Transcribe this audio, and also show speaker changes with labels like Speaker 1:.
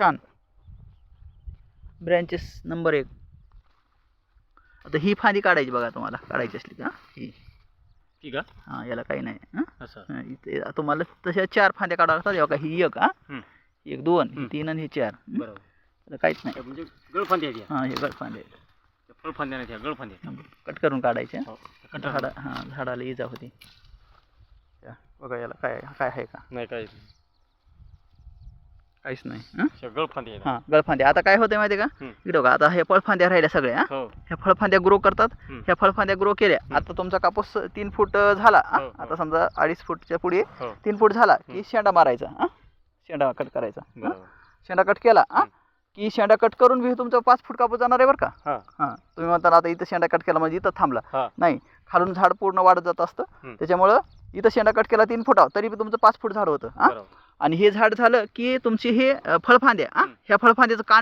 Speaker 1: छान. Branches number एक. आता ही फांदी काढायची बघा तुम्हाला. काढायची असली का ही?
Speaker 2: ठीक आहे
Speaker 1: हां याला काही नाही. हां?
Speaker 2: असं.
Speaker 1: हां, इथे तुम्हाला तशा चार फांद्या काढाव्या लागतात. एवढा ही एक हां. एक दोन ही. तीन आणि ही चार. हं?
Speaker 2: बरोबर.
Speaker 1: काहीच नाही.
Speaker 2: म्हणजे गळफांदी आहे
Speaker 1: हां हे गड फांदे
Speaker 2: फळफांद्या नाही त्या गळफांद्या
Speaker 1: कट करून काढायचे.
Speaker 2: हो
Speaker 1: झाडा हां झाडाला इजा होती. बघा याला काय काय आहे का?
Speaker 2: नाही काय
Speaker 1: काहीच नाही हां
Speaker 2: गळफांदी
Speaker 1: हां गळफांद्या आता काय होतं माहिती का. इकडे बघा आता हे फळफांद्या राहिल्या सगळ्या हां?
Speaker 2: हो
Speaker 1: ह्या फळफांद्या ग्रो करतात. ह्या फळफांद्या ग्रो केल्या. आता तुमचा कापूस तीन फूट झाला हां?
Speaker 2: हो.
Speaker 1: आता समजा अडीच फूटच्या पुढे तीन फूट झाला की. शेंडा मारायचा हां? शेंडा कट करायचा शेंडा कट केला हां? की शेंडा कट करून बी तुमचा पाच फूट कापूस जाणार आहे बरं का
Speaker 2: हा
Speaker 1: तुम्ही म्हणता आता इथं शेंडा कट केला म्हणजे इथं थांबला नाही खालून झाड पूर्ण वाढत जात असतं. त्याच्यामुळं इथं शेंडा कट केला तीन फुटावर तरी तुमचं पाच फूट झाड होतं आणि हे झाड झालं की तुमची हे अं, फळफांद्या हां? ह्या फळफांद्याचं कांड